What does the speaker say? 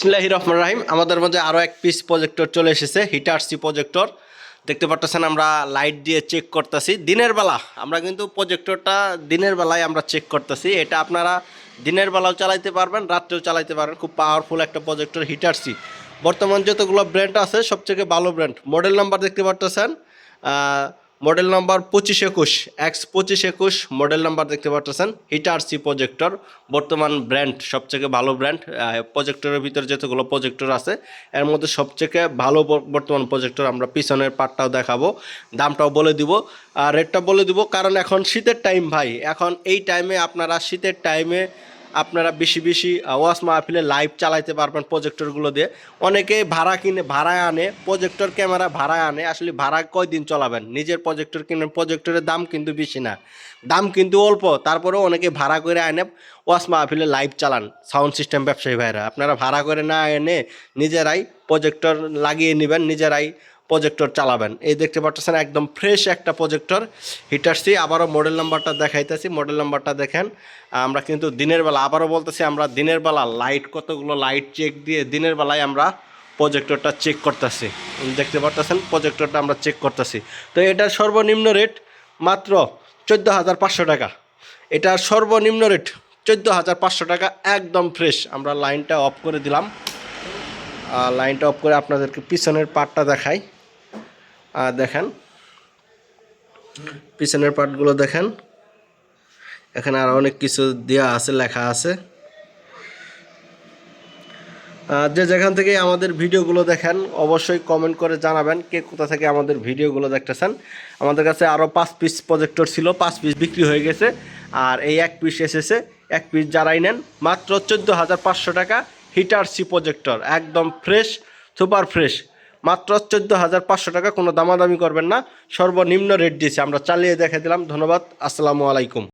বিসমিল্লাহি রহমান রাহিম। আমাদের মধ্যে আরও এক পিস প্রজেক্টর চলে এসেছে হিটারসি প্রজেক্টর দেখতে পারতেছেন আমরা লাইট দিয়ে চেক করতেছি। দিনের বেলা, আমরা কিন্তু প্রজেক্টরটা দিনের বেলায় আমরা চেক করতেছি। এটা আপনারা দিনের বেলাও চালাইতে পারবেন, রাত্রেও চালাইতে পারবেন। খুব পাওয়ারফুল একটা প্রজেক্টর হিটারসি বর্তমান যতগুলো ব্র্যান্ড আছে, সবথেকে ভালো ব্র্যান্ড মডেল নাম্বার দেখতে পারতেছেন মডেল নাম্বার পঁচিশ একুশ এক্স পঁচিশ একুশ মডেল নাম্বার দেখতে পাচ্ছেন হিটারসি প্রজেক্টর বর্তমান ব্র্যান্ড সবথেকে ভালো ব্র্যান্ড প্রজেক্টরের ভিতরে যতগুলো প্রজেক্টর আছে, এর মধ্যে সবথেকে ভালো বর্তমান প্রজেক্টর আমরা পিছনের পার্টটাও দেখাবো। দামটাও বলে দিব। আর রেটটা বলে দিব, কারণ এখন শীতের টাইম ভাই। এখন এই টাইমে আপনারা শীতের টাইমে আপনারা বেশি বেশি ওয়াস মাহফিলে লাইভ চালাইতে পারবেন প্রজেক্টরগুলো দিয়ে। অনেকে ভাড়া কিনে ভাড়ায় আনে প্রজেক্টর ক্যামেরা ভাড়ায় আনে। আসলে ভাড়া কয়দিন চলাবেন? নিজের প্রজেক্টর কিনেন প্রজেক্টরের দাম কিন্তু বেশি না। দাম কিন্তু অল্প তারপরেও অনেকে ভাড়া করে আনে ওয়াস মাহফিলে লাইভ চালান। সাউন্ড সিস্টেম ব্যবসায়ী ভাইরা, আপনারা ভাড়া করে না এনে নিজেরাই প্রজেক্টর লাগিয়ে নেবেন, নিজেরাই প্রজেক্টর চালাবেন। এই দেখতে পাচ্ছেন একদম ফ্রেশ একটা প্রজেক্টর হিটারসি আবারও মডেল নাম্বারটা দেখাইতেছি। মডেল নাম্বারটা দেখেন, আমরা কিন্তু দিনের বেলা, আবারও বলতেছি আমরা দিনের বেলা লাইট কতগুলো লাইট চেক দিয়ে দিনের বেলায় আমরা প্রজেক্টরটা চেক করতেছি। দেখতে পারতেছেন প্রজেক্টরটা আমরা চেক করতেছি। তো এটার সর্বনিম্ন রেট মাত্র চোদ্দ হাজার পাঁচশো টাকা। এটার সর্বনিম্ন রেট চোদ্দ হাজার পাঁচশো টাকা, একদম ফ্রেশ আমরা লাইনটা অফ করে দিলাম। লাইনটা অফ করে আপনাদেরকে পিছনের পার্টটা দেখাই। দেখেন। পিছনের পার্টগুলো দেখেন। এখানে আর অনেক কিছু দেওয়া আছে, লেখা আছে। যে যেখান থেকে আমাদের ভিডিওগুলো দেখেন, অবশ্যই কমেন্ট করে জানাবেন কে কোথা থেকে আমাদের ভিডিওগুলো দেখতেছেন। আমাদের কাছে আরও পাঁচ পিস প্রজেক্টর ছিল, পাঁচ পিস বিক্রি হয়ে গেছে। আর এই এক পিস এসেছে, এক পিস যারাই নেন, মাত্র চোদ্দ হাজার পাঁচশো টাকা হিটার সি প্রজেক্টর একদম ফ্রেশ সুপার ফ্রেশ মাত্র চোদ্দ হাজার পাঁচশো টাকা, কোনো দামাদামি করবেন না। সর্বনিম্ন রেট দিয়েছে, আমরা চালিয়ে দেখে দিলাম। ধন্যবাদ, আসসালামু আলাইকুম।